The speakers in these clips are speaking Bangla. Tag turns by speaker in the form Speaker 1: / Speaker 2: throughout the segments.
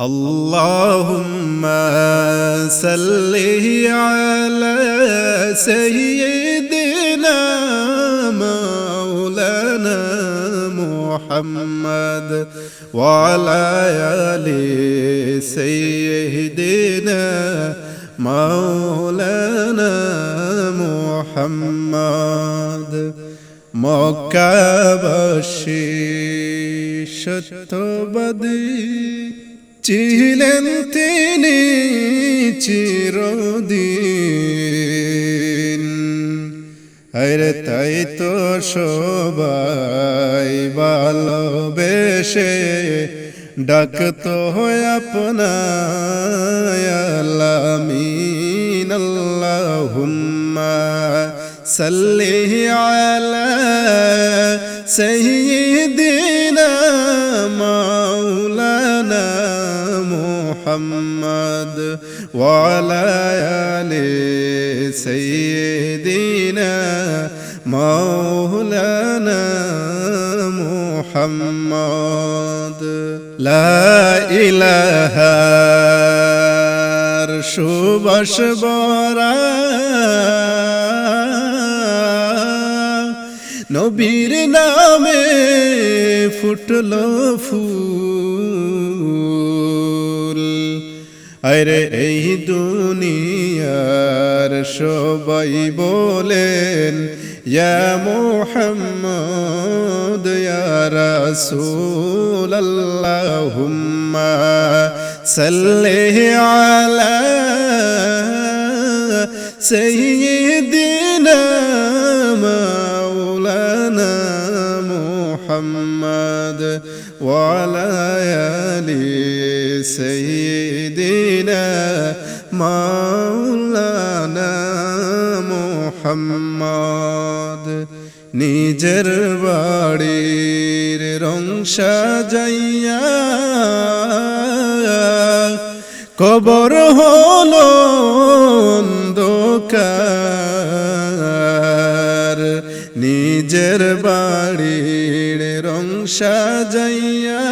Speaker 1: اللهم صل على سيدنا مولانا محمد وعلى آل سيدنا مولانا محمد মক্কাবাসী সত্যবাদী ছিলেন তিনি চিরদিন। আরে তাই তো সবাই ভালোবেসে ডাকতো হয় আপনামিন আল্লাহুম্মা সাল্লি আলা সাইয়্যিদিনা মুহাম্মদ ওয়ালা আলি সাইয়্যিদিনা মাওলানা মুহাম্মদ লা ইলাহা সুবাস বরা নবীর নামে ফুটলো ফুল আরে এই দুনিয়ার সবাই বলেন, ইয়া মোহাম্মদ, ইয়া রাসূল আল্লাহুম্মা সাল্লি আলা সাইয়্যিদিনা মাওলানা মুহাম্মদ ওয়া আলা আলি সাইয়্যিদিনা মাওলানা মোহাম্মদ, নিজের বাড়ির রং সাজাইয়া কবর হলো অন্ধকার, নিজের বাড়ির রং সাজাইয়া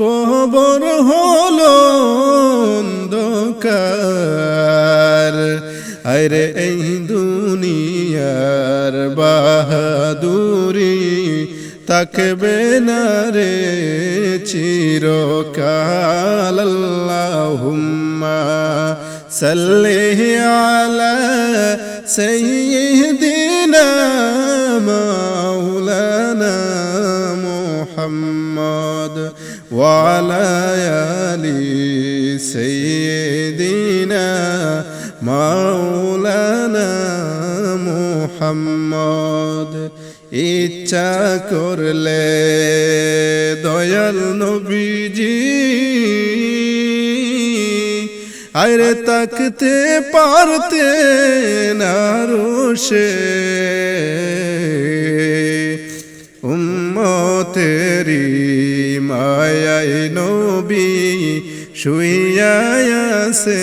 Speaker 1: কবর হলো কর আরে এই দুনিয়ার বাহাদুরি তাকবে না রে চিরকাল। আল্লাহুম্মা সাল্লি আলা সাইয়্যিদিনা মাওলানা মুহাম্মদ মাওলানা মোহাম্মদ ইচ্ছা করলে দয়াল নবীজি আরে তাকতে পারতে নারুষে উম্মতেরি মায়াই নবী শুইয়াছে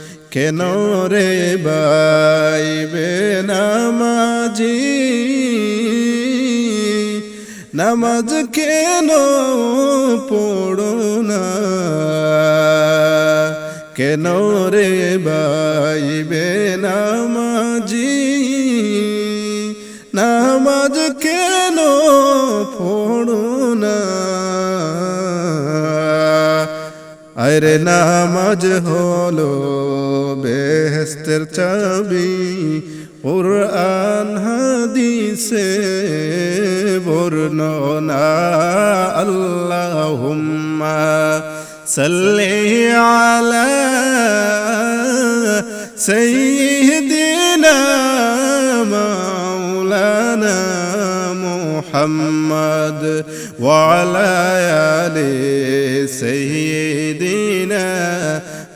Speaker 1: কেন রে বাইবে নামাজি নামাজ কেন পড়ো না? কেন রে বাইবে নামাজি নামাজ কেন পড়ো আরে নামাজ হলো বেহেস্তের চাবি কোরআন হাদিসে বর্ণনা আল্লাহুম্মা সাল্লি আলা সাইয়্যিদিনা মুহাম্মদ وعلى آل سيدنا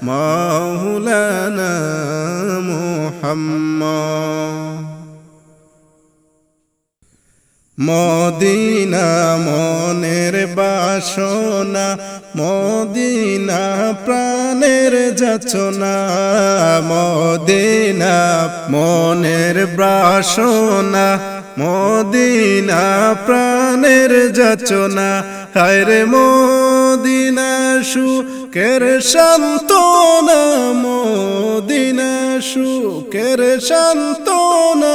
Speaker 1: مولانا মুহাম্মদ মদিনা মনের বাসনা মদিনা প্রাণের যাচনা, মদিনা মনের বাসনা, মদিনা প্রাণের যাচনা। হায়রে মদিনা সুকের শান্তনা মদিনা সুকের শান্তনা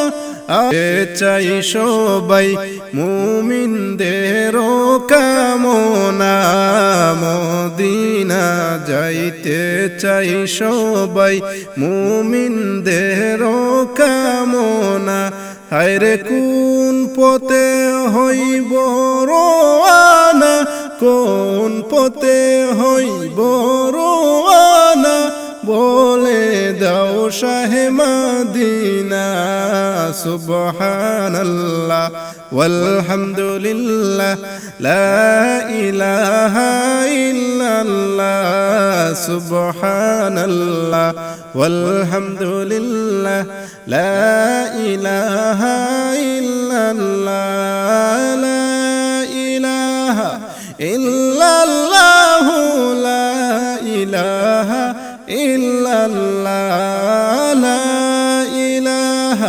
Speaker 1: আরে চাই সবাই মুমিনদের কামনা মদিনা যাইতে চাই সবাই। মুমিনদের কামনা, হায়রে কোন পথে হইব রোয়ানা, কোন পথে হইব রোয়ানা? বলে দাও শাহে মদিনা সুবহানাল্লাহ walhamdulillah la ilaha illallah subhanallah walhamdulillah la ilaha illallah la ilaha illallah la ilaha ইহ ইহ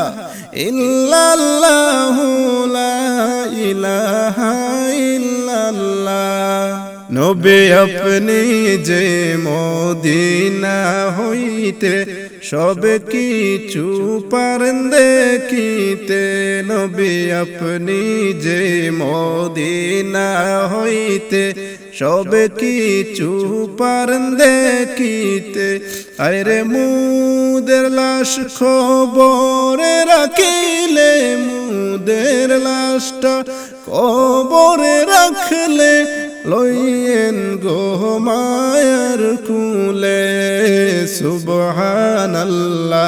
Speaker 1: নবে আপনি যে মোদিনা হইতে সব কিছু পারেন দেখিতে, নবে আপনি যে মোদিনা হইতে সব কিছু পারেন দেখিতে। আরে মুদের লাশ খবরে রাখিলে, মুদের লাশটা কবরে রাখলে, লইয়েন গো মায়ার কুলে। সুবহানাল্লাহ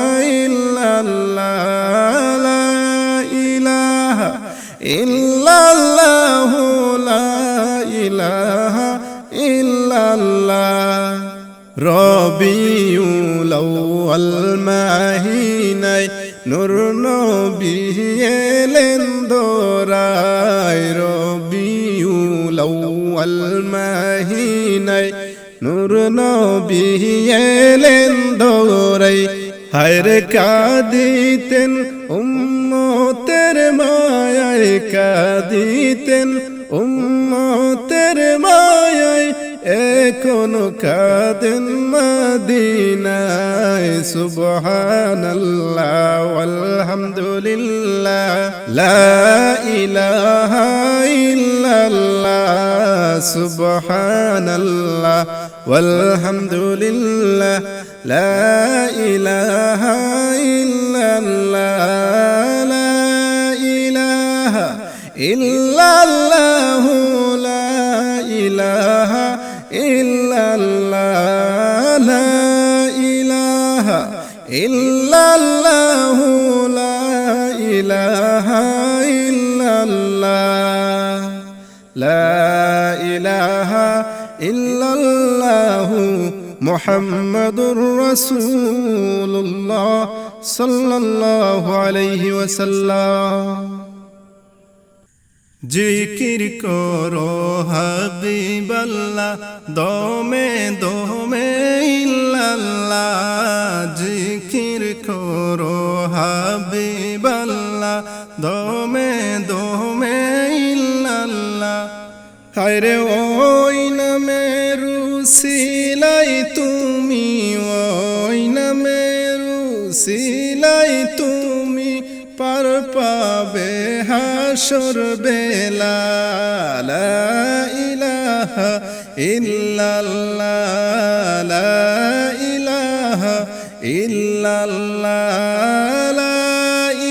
Speaker 1: রবিউল আউয়াল মাহিনায় নূর নবী এলেন দোরায় রবিউল আউয়াল মাহিনায় নূর নবী এলেন দোরাই। হায়রে কাদিতেন উম্মতের মায়ায়, কাদিতেন উম্মতের মায়ায় এখন কাদেন মদিনায় সুবহানাল্লাহ walhamdulillah la ilaha illallah subhanallah walhamdulillah la ilaha illallah la ilaha illallah illallah মুহাম্মাদুর রাসূলুল্লাহ সাল্লাল্লাহু আলাইহি ওয়াসাল্লাম। জিকির করো হাবিবাল্লাহ, দমে দমে ইল্লাল্লাহ। জিকির করো হাবিবাল্লাহ, দমে দমে ইল্লাল্লাহ। হায়রে ওই নামে হাসর বেলা ইলাহা ইল্লাল্লাহ ইলাহা ইল্লাল্লাহ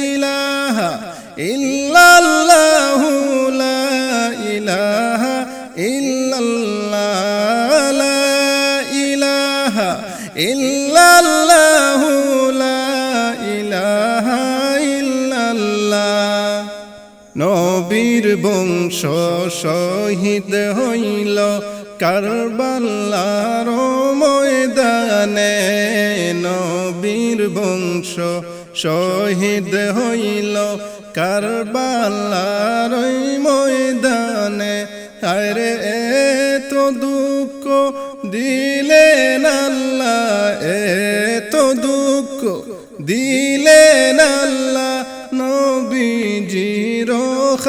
Speaker 1: ইলাহা ইল্লাল্লাহু বংশ শহীদ হইল কারবাল্লার ময়দানে। নবীর বংশ শহীদ হইল কারবাল্লার ময়দানে। আরে এত দুঃখ দিলেন আল্লাহ, এত দুঃখ দিলেন আল্লাহ।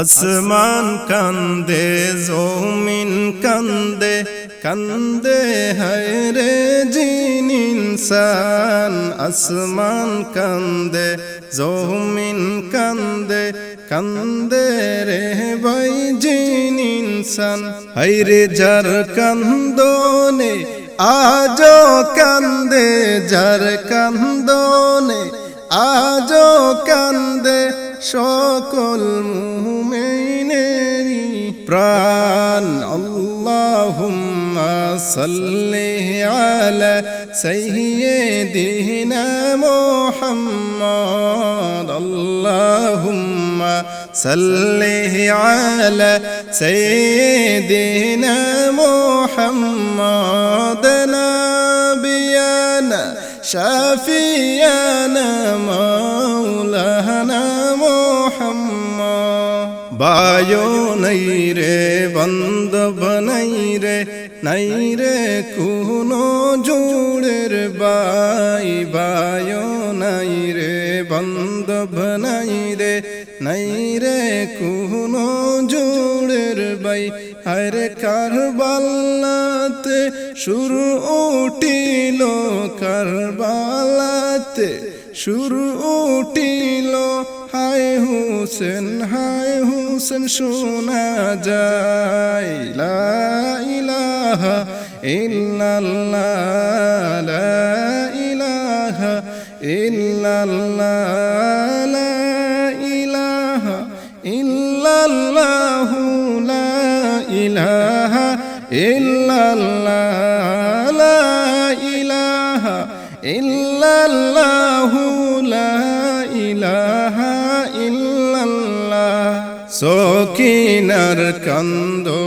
Speaker 1: আসমান কান্দে, জমিন কান্দে কান্দে হায়রে জিন ইনসান। আসমান কান্দে, জমিন কান্দে কান্দে রে ভাই জিন ইনসান। হায়রে যার কান্দনে আজ কান্দে, যার কান্দনে আজ কান্দে সকল মুমিনেরি প্রাণ। আল্লাহুম্মা সাল্লি আলা সাইয়্যিদিনা মুহাম্মদ। আল্লাহুম্মা সাল্লি আলা সাইয়্যিদিনা মুহাম্মদ। নাবিয়ানা শাফিয়ানা মাওলানা মোহাম্মদ। বায়ো নাই রে বন্ধব নাই রে নাই রে কোনো জোড়ের বাই। বায়ো নাই রে বন্ধব নাই রে নাই রে কোনো জোড়ের বাই। আরে কারবালাতে শুরু উঠিল কারবালাতে। শুরু উঠিল, হায় হুসেন হায় হুসেন, শোনা যায়। লা ইলাহা ইল্লাল্লাহ, লা ইলাহা ইল্লাল্লাহ ইল্লাল্লাহ লা ইলাহা ইল্লাল্লাহু লা ইলাহা ইল্লাল্লাহ। সকিনার কান্দে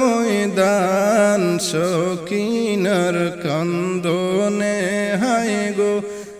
Speaker 1: ময়দান। সকিনার কান্দনে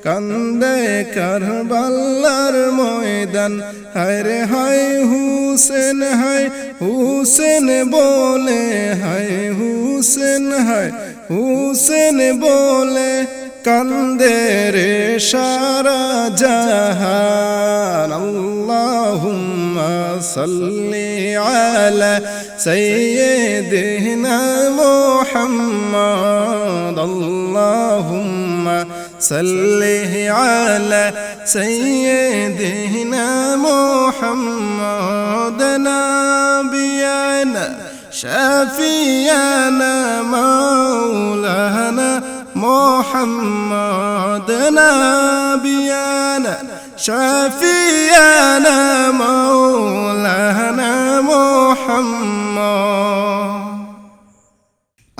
Speaker 1: কান্দে কারবালার ময়দান। হায় রে, হায় হুসেন হায় হুসেন বলে, হায় হুসেন হায় হুসেন বলে, কান্দে রে সারা জাহান। আল্লাহুম্মা সাল্লি আলা সাইয়্যিদিনা মুহাম্মদ। আল্লাহুম্মা صلي على سيدنا محمد نبينا شفيانا مولانا محمد نبينا شفيانا مولانا محمد.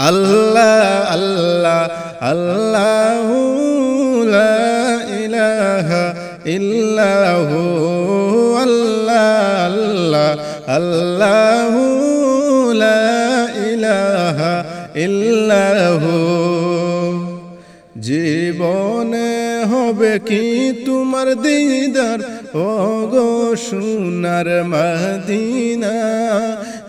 Speaker 1: الله الله الله. ইহু আল্লাহ আল্লাহ আল্লাহু লা ইলাহা হবে কি তোমার দিদার? ও গো সুনার মদিনা।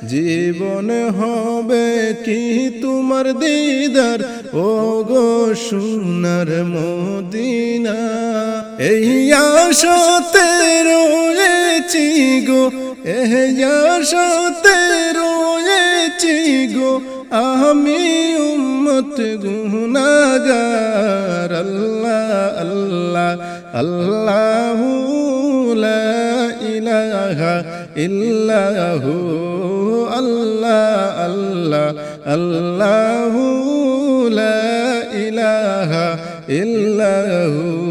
Speaker 1: জীবন হবে কি তোমার দিদার? ও গো সুনার মদিনা। এই আশাতে রয়েছি গো, এই আশাতে রয়েছি গো, আমি উম্মত গুনাগার আল্লাহ আল্লাহ আল্লাহ ইলাহা ইল্লাহু, আল্লাহ আল্লাহ ইল্লাহু।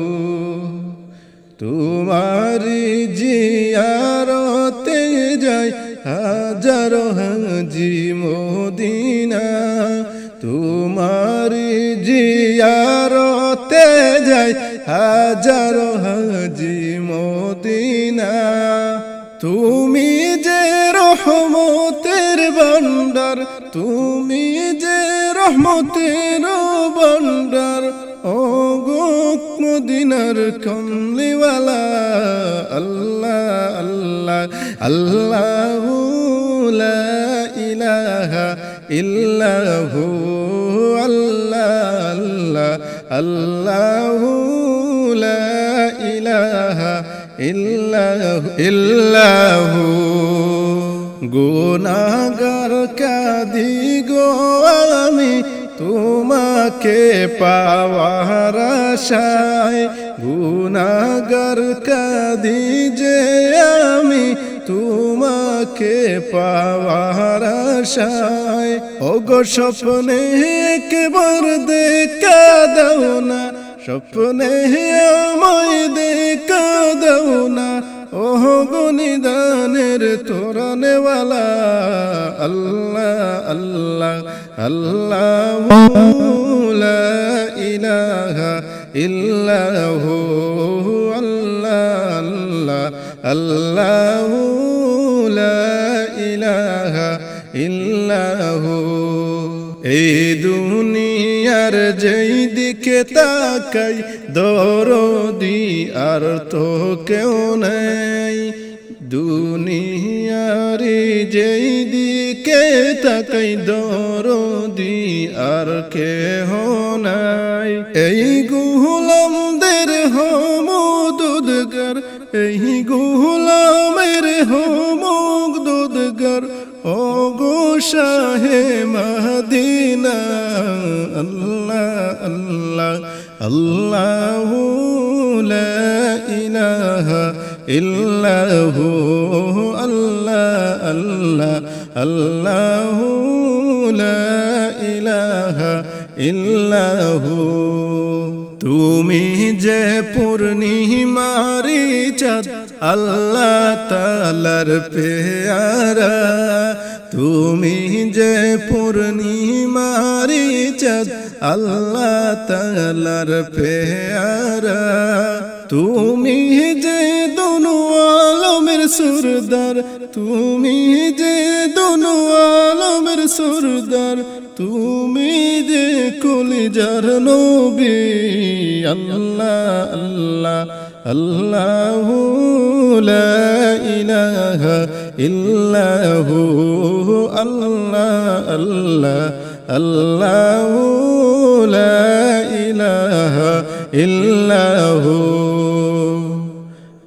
Speaker 1: তোমারি জিয়ারতে যাই হাজার হাজি মোদিনা। তোমারি জিয়ারতে যাই হাজারো হাজি মোদিনা। তুমি যে রহমতের বন্ডার তুমি যে রহমতের গো মদিনার কমলিওয়ালা, আল্লাহ আল্লাহ আল্লাহ ইলাহা ইল্লাহু, আল্লাহ আল্লাহ আল্লাহ লা ইলাহা ইল্লাহু ইল্লাহু। গুনাগার কাদি গো আমি তোমাকে পাওয়ার আশায় গুনাগার কাদি যে আমি তোমাকে পাওয়ার আশায়। ওগো স্বপ্নে একবার দেখা দাও না, স্বপ্নে আমায় দেখা দাও না। ওহ গনিদানের তোরনেওয়ালা, আল্লাহ আল্লাহ আল্লাহ ইলাহা ইল্লাহু আল্লাহ আল্লাহ আল্লাহ ইলাহা ইল্লাহু। এই দুনিয়ার যেই দিকে তাকাই, দরদি আর তো কেউ নেই। দুনিয়ারি যেই দিকে তাকাই দরদি আর কেহ নাই? এই গুলামদের হমদুদগর, এই গুলামের হমদুদগর ও গো শাহে মদিনা, আল্লাহ আল্লাহ আল্লাহ লা ইলাহা ইল্লাহু, আল্লাহ আল্লাহ আল্লাহ ইলাহা ইল্লাহু। তুমি যে পূর্ণিমারি চাঁদ, আল্লাহ তালার পেয়ারা। তুমি যে পূর্ণিমারি চাঁদ, আল্লাহ তালার পেয়ারা। তুমি যে দোনো আলমের সুরদার, তুমি যে দোনো আলমের সুরদার, তুমি যে কলিজার নবী। আল্লাহ আল্লাহ আল্লাহ লা ইলাহা ইল্লাহু, আল্লাহ আল্লাহ আল্লাহ লা ইলাহা ইল্লাহু।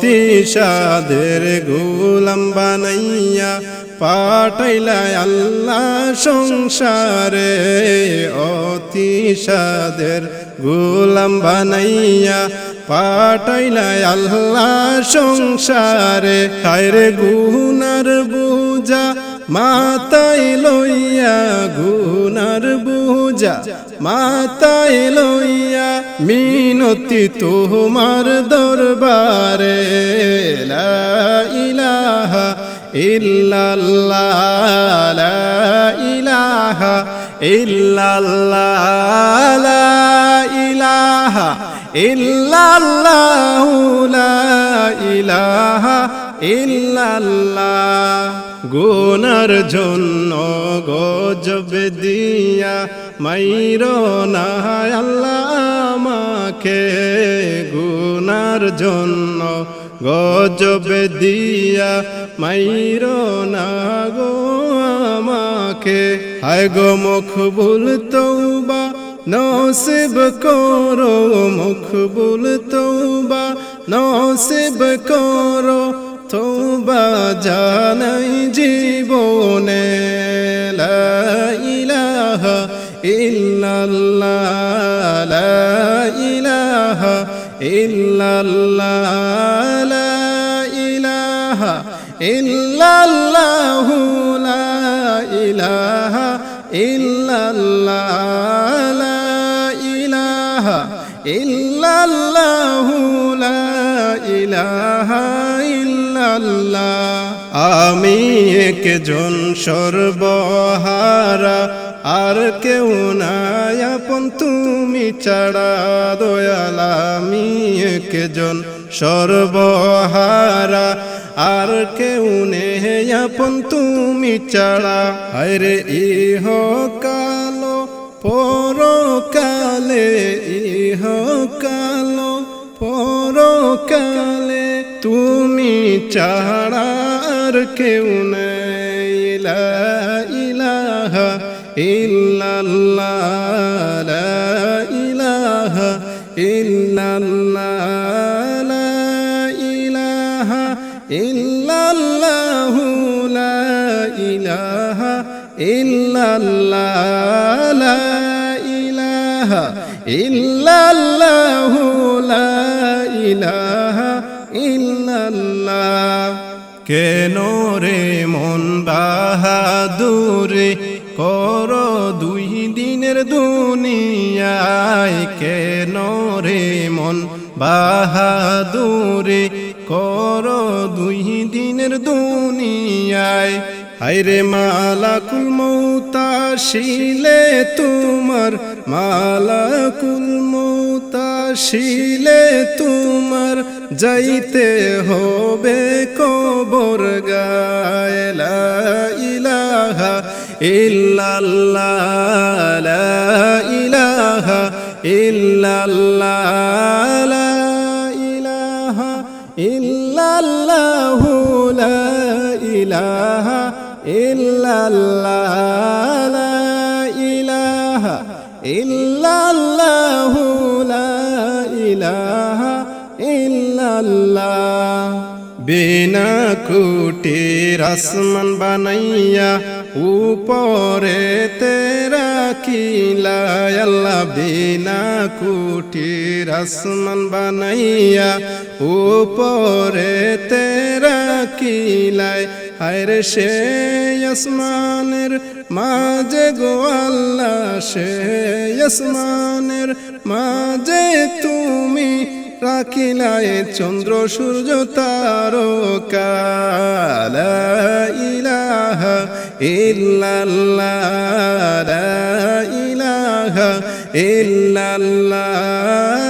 Speaker 1: অতি সাদের গোলাম বানাইয়া পাঠাইলা আল্লাহ সংসারে। অতি সাদের গোলাম বানাইয়া পাঠাইলা আল্লাহ সংসারে। হায়রে গুনার বুঝা মাতাই লইয়া, গুনার বুঝা মাতাই লইয়া মিনতি তোমার দরবারে, লা ইলাহা ইল্লাল্লাহ, লা ইলাহা ইল্লাল্লাহ, লা ইলাহা ইল্লাল্লাহ, লা ইলাহা ইল্লাল্লাহ। গুনার জন্য গজব দিয়া মাইর না আল্লাহ আমাকে গুনার জন্য গজবে দিয়া মাইর না গো আমাকে। হায় গো মুখ ভুল তৌবা নসিব করো মুখ ভুল তৌবা নসিব করো তৌবা জানাই জীবনে। লা ইল্লাল্লাহ লা ইলাহা ইল্লাল্লাহ লা ইলাহা ইল্লাল্লাহু আমি একজন সর্বহারা আর কেউ নাই আপন, তুমি ছাড়া দয়াল আমি একজন সর্বহারা। আর কেউ নেই আপন, তুমি ছাড়া। আরে ইহ কালো পরকালে ইহ কালো পরকালে, তুমি ছাড়া আর কেউ নেই। ইলাহা ইল্লাল্লাহু লা ইলাহা কেন রে মন বাহাদুরে? কর দুই দিনের দুনিয়ায়। কেন রে মন বাহাদুরে? কর দুই দিনের দুনিয়ায়। হাইরে মালাকুল মৌতাশিলে তোমার মালাকুল মৌতাশিলে তোমার যাইতে হবে কবর গায়লা ইলাহা ইল্লাল্লাহ, লা ইলাহা ইল্লাল্লাহ ইলাহা লা ইলাহা ইল্লাল্লাহ লা ইল্লাল্লাহু লা ইলাহা ইল্লাল্লাহ। বিনা কুটির আসমান বানাইয়া উপরে তেরা কিলা বিনা কুটির আসমান বানাইয়া উপরে তেরা কিলায় হায়রে সে আসমানের মাঝে গো আল্লাহ, সে আসমানের মাঝে তুমি রাখিলায় চন্দ্র, সূর্য, তারকা। লা ইলাহা ইল্লাল্লাহ ইলাহা ইল্লাল্লাহ।